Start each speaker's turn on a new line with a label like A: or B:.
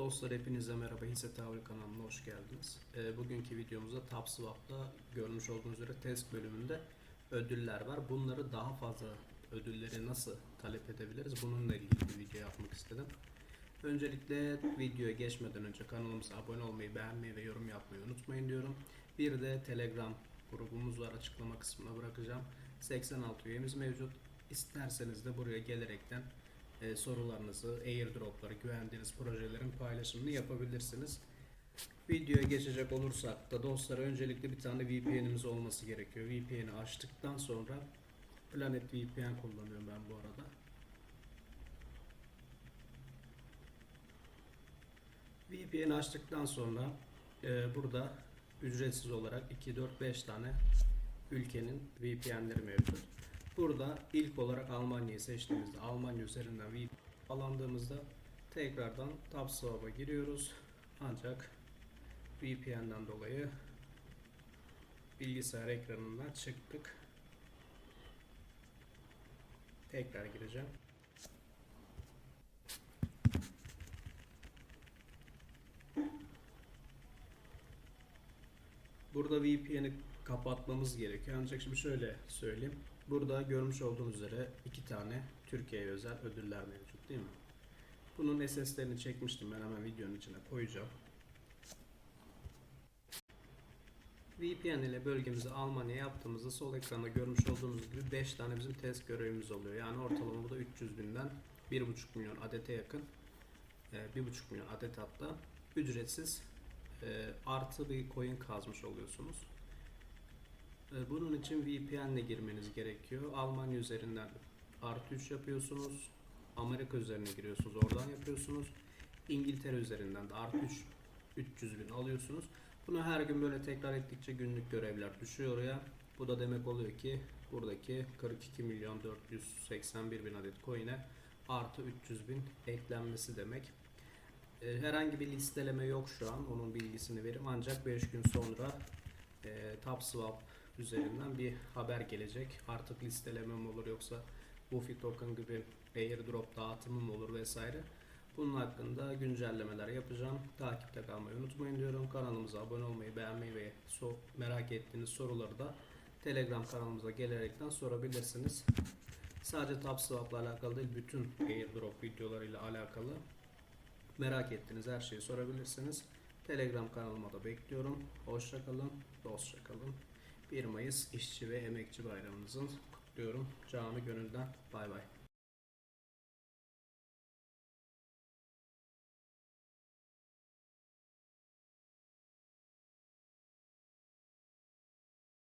A: Dostlar hepinize merhaba Hisse Tavrı kanalına hoş geldiniz. Ee, bugünkü videomuzda TapSwap'ta görmüş olduğunuz üzere test bölümünde ödüller var. Bunları daha fazla ödülleri nasıl talep edebiliriz? Bununla ilgili bir video yapmak istedim. Öncelikle videoya geçmeden önce kanalımıza abone olmayı, beğenmeyi ve yorum yapmayı unutmayın diyorum. Bir de Telegram grubumuz var açıklama kısmına bırakacağım. 86 üyemiz mevcut. İsterseniz de buraya gelerekten e, sorularınızı, airdropları, güvendiğiniz projelerin paylaşımını yapabilirsiniz. Videoya geçecek olursak da dostlar öncelikle bir tane VPN'imiz olması gerekiyor. VPN'i açtıktan sonra Planet VPN kullanıyorum ben bu arada. VPN açtıktan sonra e, burada ücretsiz olarak 2, 4, 5 tane ülkenin VPN'leri mevcut. Burada ilk olarak Almanya'yı seçtiğimizde Almanya üzerinden VPN alandığımızda tekrardan TapSwap'a giriyoruz. Ancak VPN'den dolayı bilgisayar ekranından çıktık. Tekrar gireceğim. Burada VPN'i kapatmamız gerekiyor. Ancak şimdi şöyle söyleyeyim. Burada görmüş olduğunuz üzere iki tane Türkiye'ye özel ödüller mevcut değil mi? Bunun SS'lerini çekmiştim ben hemen videonun içine koyacağım. VPN ile bölgemizi Almanya yaptığımızda sol ekranda görmüş olduğunuz gibi 5 tane bizim test görevimiz oluyor. Yani ortalama burada 300 binden 1,5 milyon adete yakın, e, 1,5 milyon adet hatta ücretsiz e, artı bir coin kazmış oluyorsunuz. E, Bunun için VPN ile girmeniz gerekiyor. Almanya üzerinden artı 3 yapıyorsunuz. Amerika üzerine giriyorsunuz. Oradan yapıyorsunuz. İngiltere üzerinden de artı 3 300 bin alıyorsunuz. Bunu her gün böyle tekrar ettikçe günlük görevler düşüyor oraya. Bu da demek oluyor ki buradaki 42 milyon 481 bin adet coin'e artı 300 bin eklenmesi demek. E, Herhangi bir listeleme yok şu an. Onun bilgisini verim. Ancak 5 gün sonra e, TapSwap üzerinden bir haber gelecek. Artık listeleme mi olur yoksa Buffy token gibi airdrop dağıtımı mı olur vesaire. Bunun hakkında güncellemeler yapacağım. Takipte kalmayı unutmayın diyorum. Kanalımıza abone olmayı, beğenmeyi ve so merak ettiğiniz soruları da Telegram kanalımıza gelerekten sorabilirsiniz. Sadece TapSwap'la alakalı değil, bütün airdrop videolarıyla alakalı merak ettiğiniz her şeyi sorabilirsiniz. Telegram kanalıma da bekliyorum. Hoşça kalın, dostça kalın. 1 Mayıs İşçi ve Emekçi Bayramınızı kutluyorum. Canı gönülden bay bay.